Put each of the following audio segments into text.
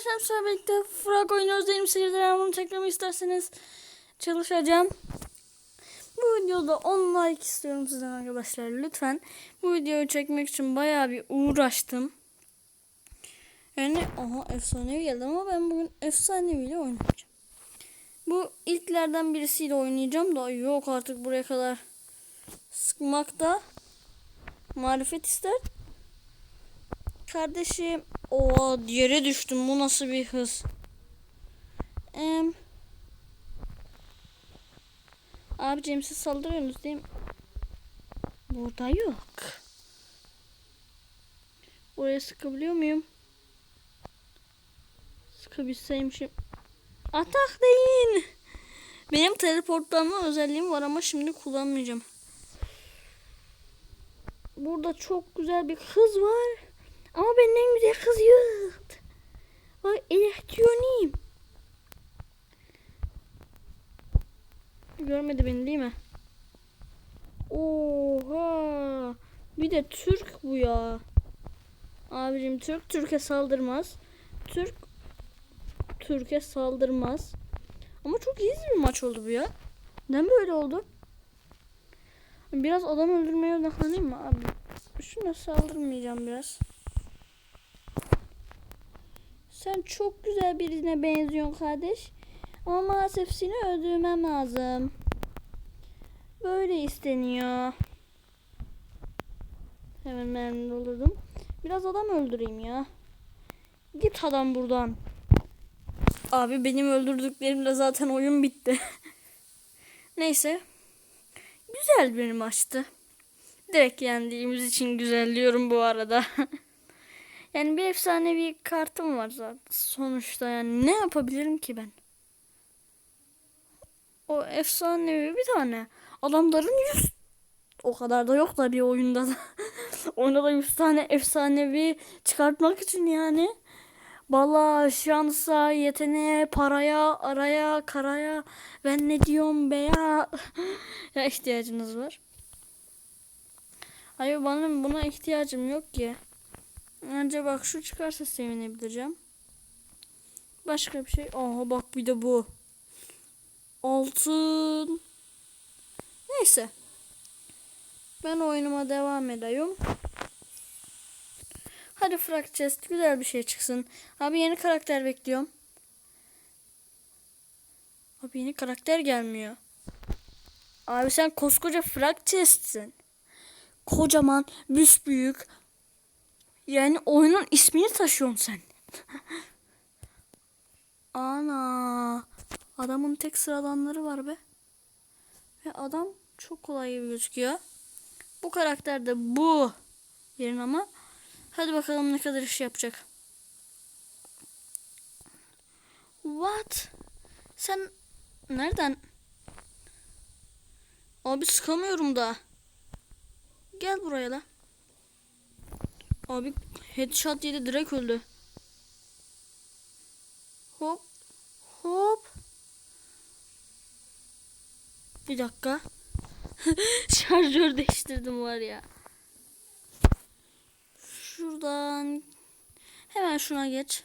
arkadaşlar sizlerle birlikte Frag oynuyoruz diyelim seyirciler bunu çekmemi isterseniz çalışacağım. Bu videoda 10 like istiyorum sizden arkadaşlar lütfen. Bu videoyu çekmek için bayağı bir uğraştım. Yani aha efsanevi geldi ama ben bugün efsaneviyle oynayacağım. Bu ilklerden birisiyle oynayacağım da yok artık buraya kadar sıkmak da marifet ister. Kardeşim. O yere düştüm. Bu nasıl bir hız? Em. Abicim siz saldırıyorsunuz değil mi? Burada yok. Oraya sıkabiliyor muyum? Sıkabilseymişim. Atak değil. Benim teleportlanma özelliğim var ama şimdi kullanmayacağım. Burada çok güzel bir kız var. Ama benim en güzel kız yok. Bak elektronik. Görmedi beni değil mi? Oha. Bir de Türk bu ya. Abicim Türk Türkiye saldırmaz. Türk Türkiye saldırmaz. Ama çok iyi bir maç oldu bu ya. Neden böyle oldu? Biraz adam öldürmeye odaklanayım mı abi? Şuna saldırmayacağım biraz. Sen çok güzel birine benziyorsun kardeş. Ama maalesef seni öldürmem lazım. Böyle isteniyor. Hemen memnun olurdum. Biraz adam öldüreyim ya. Git adam buradan. Abi benim öldürdüklerimle zaten oyun bitti. Neyse. Güzel bir maçtı. Direkt yendiğimiz için güzelliyorum bu arada. yani bir efsanevi kartım var zaten. Sonuçta yani ne yapabilirim ki ben? O efsanevi bir tane. Adamların yüz o kadar da yok da bir oyunda da. Oyunda da 100 tane efsanevi çıkartmak için yani. Bala, şansa, yeteneğe, paraya, araya, karaya, ben ne diyorum be ya. ya ihtiyacınız var. Hayır bana buna ihtiyacım yok ki. Önce bak şu çıkarsa sevinebileceğim. Başka bir şey. Aha bak bir de bu. Altın. Neyse. Ben oyunuma devam ediyorum. Hadi Frag Chest güzel bir şey çıksın. Abi yeni karakter bekliyorum. Abi yeni karakter gelmiyor. Abi sen koskoca Frag Chest'sin. Kocaman, büyük. Yani oyunun ismini taşıyorsun sen. Ana. Adamın tek sıradanları var be. Ve adam çok kolay gibi gözüküyor. Bu karakter de bu. Yerin ama. Hadi bakalım ne kadar iş yapacak. What? Sen nereden? Abi sıkamıyorum da. Gel buraya la. Abi headshot yedi direkt öldü. Hop. Hop. Bir dakika. Şarjör değiştirdim var ya. Şuradan hemen şuna geç.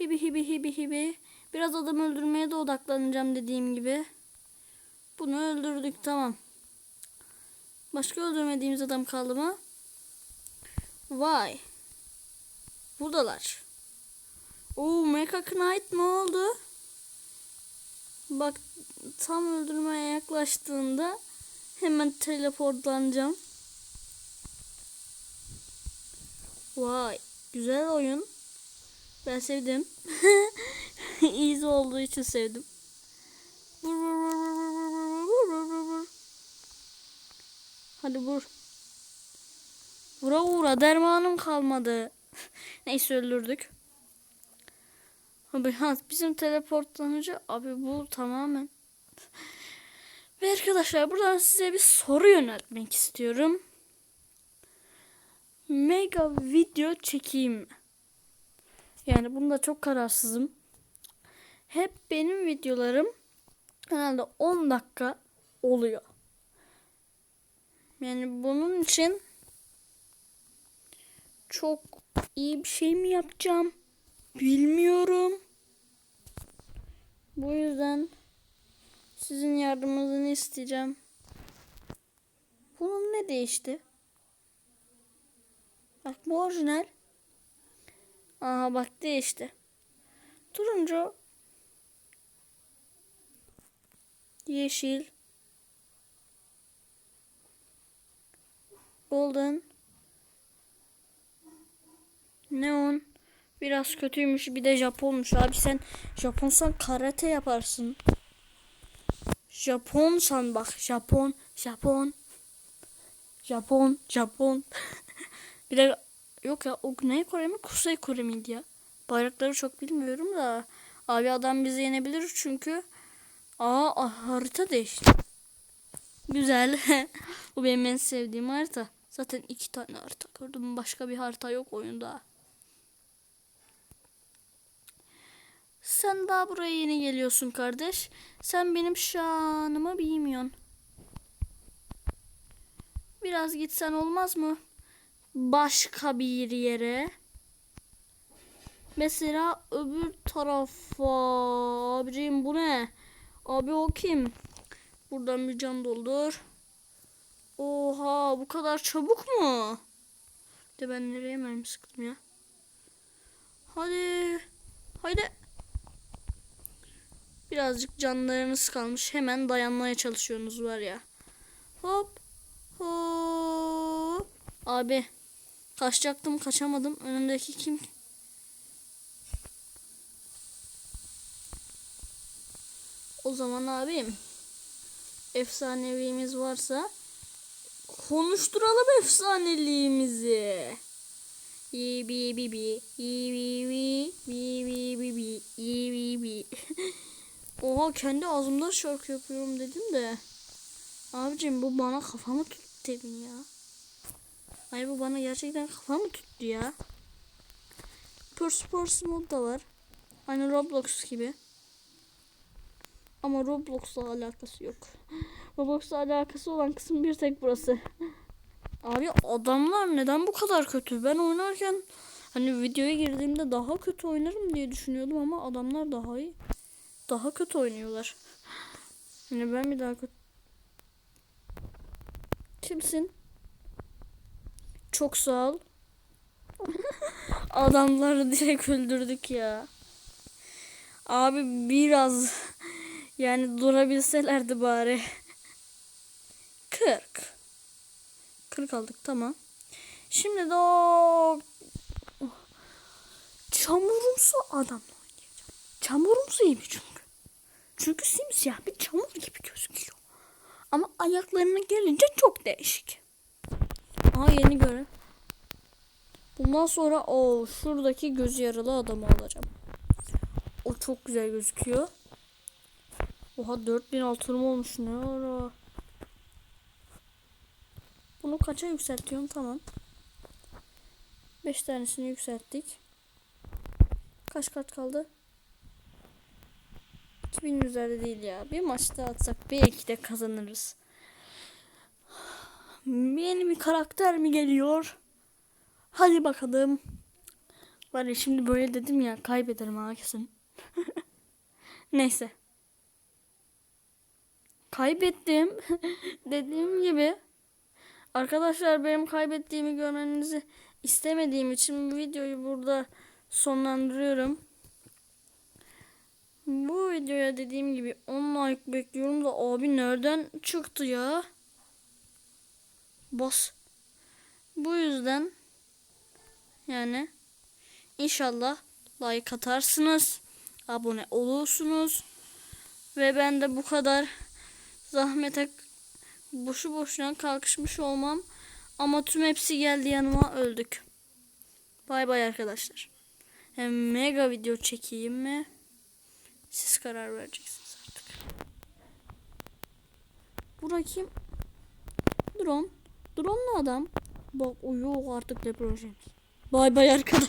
Hibi hibi hibi hibi. Biraz adam öldürmeye de odaklanacağım dediğim gibi. Bunu öldürdük tamam. Başka öldürmediğimiz adam kaldı mı? Vay. Buradalar. Oo Mecha Knight ne oldu? Bak tam öldürmeye yaklaştığında hemen teleportlanacağım. Vay güzel oyun. Ben sevdim. Easy olduğu için sevdim. Hadi vur. Vura vura dermanım kalmadı. Neyse öldürdük. Abi bizim teleportlanıcı abi bu tamamen. Ve arkadaşlar buradan size bir soru yöneltmek istiyorum. Mega video çekeyim mi? Yani bunda çok kararsızım. Hep benim videolarım herhalde 10 dakika oluyor. Yani bunun için çok iyi bir şey mi yapacağım? Bilmiyorum. Bu yüzden sizin yardımınızı isteyeceğim. Bunun ne değişti? Bak bu orijinal. Aha bak değişti. Turuncu. Yeşil. Golden. Neon. Biraz kötüymüş. Bir de Japonmuş. Abi sen Japonsan karate yaparsın. Japonsan bak. Japon. Japon. Japon. Japon. bir de yok ya o Güney Kore mi Kuzey Kore miydi ya? Bayrakları çok bilmiyorum da. Abi adam bizi yenebilir çünkü. Aa harita değişti. Güzel. Bu benim en sevdiğim harita. Zaten iki tane harita gördüm. Başka bir harita yok oyunda. Sen daha buraya yeni geliyorsun kardeş. Sen benim şanımı bilmiyorsun. Biraz gitsen olmaz mı? Başka bir yere. Mesela öbür tarafa. Abicim bu ne? Abi o kim? Buradan bir can doldur. Oha bu kadar çabuk mu? De ben nereye mermi sıktım ya? Hadi. Haydi. Birazcık canlarınız kalmış. Hemen dayanmaya çalışıyorsunuz var ya. Hop. Hop. Abi. Kaçacaktım kaçamadım. Önümdeki kim? O zaman abim. Efsanevimiz varsa konuşturalım efsaneliğimizi. Bi bi bi bi bi bi bi bi bi bi bi. Oha kendi ağzımda şarkı yapıyorum dedim de. Abicim bu bana kafamı tuttu dedim ya. Ay bu bana gerçekten kafamı tuttu ya. Pure Sports mod da var. Aynı Roblox gibi. Ama Roblox'la alakası yok. Roblox'la alakası olan kısım bir tek burası. Abi adamlar neden bu kadar kötü? Ben oynarken hani videoya girdiğimde daha kötü oynarım diye düşünüyordum ama adamlar daha iyi. Daha kötü oynuyorlar. Hani ben bir daha kötü. Kimsin? Çok sağ ol. Adamları direkt öldürdük ya. Abi biraz yani durabilselerdi bari. 40. 40 aldık tamam. Şimdi de o çamurumsu adamla oynayacağım. Çamurumsu iyi çünkü. Çünkü simsiyah bir çamur gibi gözüküyor. Ama ayaklarına gelince çok değişik. Aa yeni görev. Bundan sonra o şuradaki göz yaralı adamı alacağım. O çok güzel gözüküyor. Oha 4000 altınım olmuş ne ara. Bunu kaça yükseltiyorum tamam. 5 tanesini yükselttik. Kaç kart kaldı? 2000 üzeri değil ya. Bir maçta atsak belki de kazanırız. Yeni bir karakter mi geliyor? Hadi bakalım. Var ya şimdi böyle dedim ya kaybederim ha kesin. Neyse. Kaybettim. Dediğim gibi. Arkadaşlar benim kaybettiğimi görmenizi istemediğim için bu videoyu burada sonlandırıyorum. Bu videoya dediğim gibi 10 like bekliyorum da abi nereden çıktı ya? Boss. Bu yüzden yani inşallah like atarsınız. Abone olursunuz. Ve ben de bu kadar zahmete boşu boşuna kalkışmış olmam. Ama tüm hepsi geldi yanıma öldük. Bay bay arkadaşlar. Hem mega video çekeyim mi? Siz karar vereceksiniz artık. Bura kim? Drone. Drone'lu adam. Bak uyuyor artık ne projeniz. Bay bay arkadaşlar.